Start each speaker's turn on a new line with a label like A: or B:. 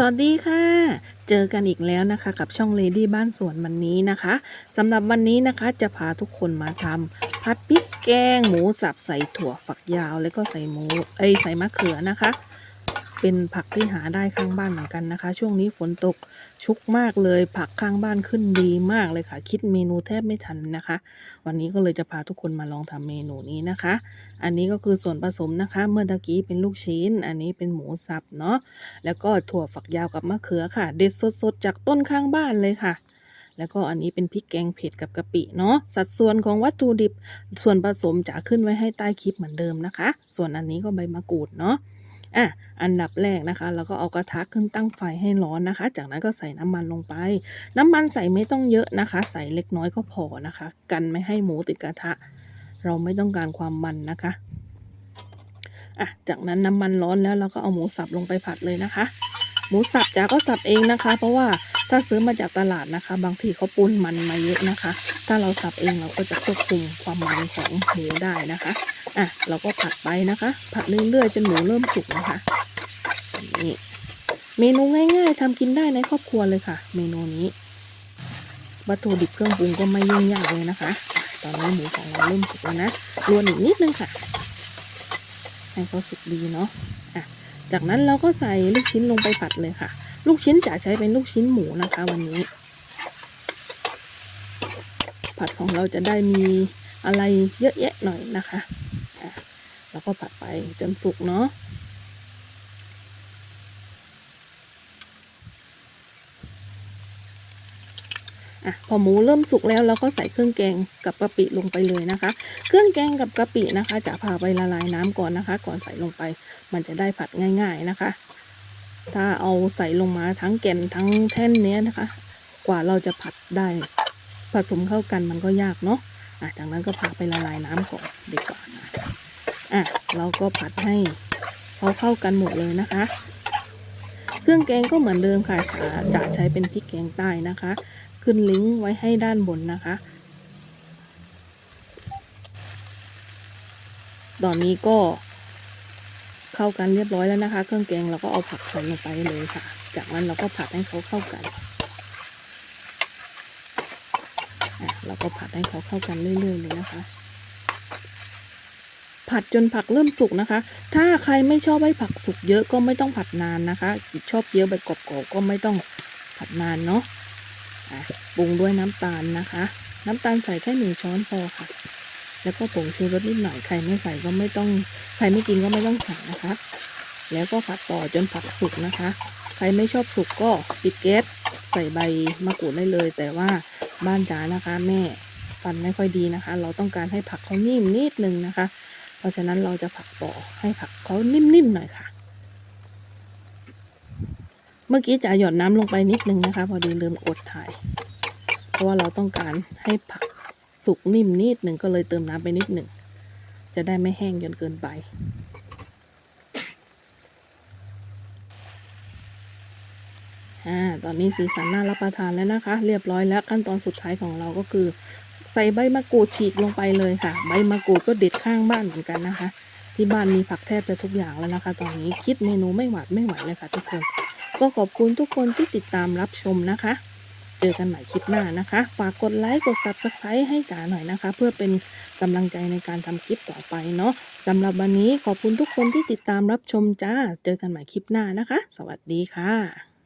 A: สวัสดีค่ะ เจอกันอีกแล้วนะคะ กับช่องเลดี้บ้านสวนวันนี้นะคะสำหรับวันนี้นะคะจะพาทุกคนมาทำผัดพริกแกงหมูสับใส่ถั่วฝักยาว แล้วก็ใส่หมูเอ้ใส่มะเขือนะคะ เป็นผักที่หาได้ข้างบ้านเหมือนกันนะคะ ช่วงนี้ฝนตกชุกมากเลย ผักข้างบ้านขึ้นดีมากเลยค่ะ คิดเมนูแทบไม่ทันนะคะ วันนี้ก็เลยจะพาทุกคนมาลองทำเมนูนี้นะคะ อันนี้ก็คือส่วนผสมนะคะ เมื่อตะกี้เป็นลูกชิ้น อันนี้เป็นหมูสับเนาะแล้วก็ถั่วฝักยาวกับมะเขือค่ะ เด็ดสดๆจากต้นข้างบ้านเลยค่ะแล้วก็อันนี้เป็นพริกแกงเผ็ดกับกะปิเนาะสัดส่วนของวัตถุดิบส่วนผสมจะขึ้นไว้ให้ใต้คลิปเหมือนเดิมนะคะ ส่วนอันนี้ก็ใบมะกรูดเนาะ อะอันดับแรกนะคะเราก็เอากระทะขึ้นตั้งไฟให้ร้อนนะคะ จากนั้นก็ใส่น้ำมันลงไป น้ำมันใส่ไม่ต้องเยอะนะคะ ใส่เล็กน้อยก็พอนะคะ กันไม่ให้หมูติดกระทะ เราไม่ต้องการความมันนะคะอะจากนั้นน้ำมันร้อนแล้วเราก็เอาหมูสับลงไปผัดเลยนะคะ หมูสับจ๋าก็สับเองนะคะ เพราะว่าถ้าซื้อมาจากตลาดนะคะ บางทีเขาปุ้นมันมาเยอะนะคะ ถ้าเราสับเองเราก็จะควบคุมความมันของหมูได้นะคะ อะเราก็ผัดไปนะคะ ผัดเรื่อยๆจนหมูเริ่มสุกนะคะนี่เมนูง่ายๆทำกินได้ในครอบครัวเลยค่ะ เมนูนี้วัตถุดิบเครื่องปรุงก็ไม่ยุ่งยากเลยนะคะ ตอนนี้หมูของเราเริ่มสุกแล้วนะรวนอีกนิดนึงค่ะให้เขาสุกดีเนาะอะจากนั้นเราก็ใส่ลูกชิ้นลงไปผัดเลยค่ะ ลูกชิ้นจะใช้เป็นลูกชิ้นหมูนะคะ วันนี้ ผัดของเราจะได้มีอะไรเยอะแยะหน่อยนะคะ แล้วก็ผัดไปจนสุกเนาะอะพอหมูเริ่มสุกแล้วเราก็ใส่เครื่องแกงกับกะปิลงไปเลยนะคะ เครื่องแกงกับกะปินะคะ จะพาไปละลายน้ำก่อนนะคะ ก่อนใส่ลงไป มันจะได้ผัดง่าย ๆนะคะ ถ้าเอาใส่ลงมาทั้งแกนทั้งแท่นเนี้ยนะคะ กว่าเราจะผัดได้ผสมเข้ากันมันก็ยากเนาะอะจากนั้นก็พาไปละลายน้ำก่อนดีกว่านะ อะเราก็ผัดให้เขาเข้ากันหมดเลยนะคะ เครื่องแกงก็เหมือนเดิมค่ะจะใช้เป็นพริกแกงใต้นะคะ ขึ้นลิงก์ไว้ให้ด้านบนนะคะ ตอนนี้ก็เข้ากันเรียบร้อยแล้วนะคะ เครื่องแกงเราก็เอาผักใส่ลงไปเลยค่ะ จากนั้นเราก็ผัดให้เขาเข้ากันอะเราก็ผัดให้เขาเข้ากันเรื่อยๆเลยนะคะ ผัดจนผักเริ่มสุกนะคะ ถ้าใครไม่ชอบให้ผักสุกเยอะก็ไม่ต้องผัดนานนะคะชอบเยอะแบบกรอบๆก็ไม่ต้องผัดนานเนาะอะปรุงด้วยน้ำตาลนะคะ น้ำตาลใส่แค่หนึ่งช้อนพอค่ะ แล้วก็ผงชูรสนิดหน่อยใครไม่ใส่ก็ไม่ต้องใครไม่กินก็ไม่ต้องใส่นะคะ แล้วก็ผัดต่อจนผักสุกนะคะ ใครไม่ชอบสุกก็ปิดแก๊สใส่ใบมะกรูดได้เลย แต่ว่าบ้านจ๋านะคะ แม่ฟันไม่ค่อยดีนะคะ เราต้องการให้ผักเขานิ่มนิดนึงนะคะ เพราะฉะนั้นเราจะผัดต่อให้ผักเขานิ่มๆหน่อยค่ะ เมื่อกี้จ๋าหยดน้ำลงไปนิดนึงนะคะ พอดีลืมกดถ่าย เพราะว่าเราต้องการให้ผักสุกนิ่มนิดหนึ่งก็เลยเติมน้ำไปนิดหนึ่ง จะได้ไม่แห้งจนเกินไปอ่าตอนนี้สีสันน่ารับประทานแล้วนะคะ เรียบร้อยแล้วขั้นตอนสุดท้ายของเราก็คือ ส่ใบมะกรูดฉีกลงไปเลยค่ะ ใบมะกรูดก็เด็ดข้างบ้านเหมือนกันนะคะ ที่บ้านมีผักแทบจะทุกอย่างแล้วนะคะ ตอนนี้คิดเมนูไม่หวาดไม่ไหวเลยค่ะทุกคน ก็ขอบคุณทุกคนที่ติดตามรับชมนะคะ เจอกันใหม่คลิปหน้านะคะ ฝากกดไลค์กด subscribe ให้จ๋าหน่อยนะคะ เพื่อเป็นกำลังใจในการทำคลิปต่อไปเนาะสำหรับวันนี้ขอบคุณทุกคนที่ติดตามรับชมจ้า เจอกันใหม่คลิปหน้านะคะ สวัสดีค่ะ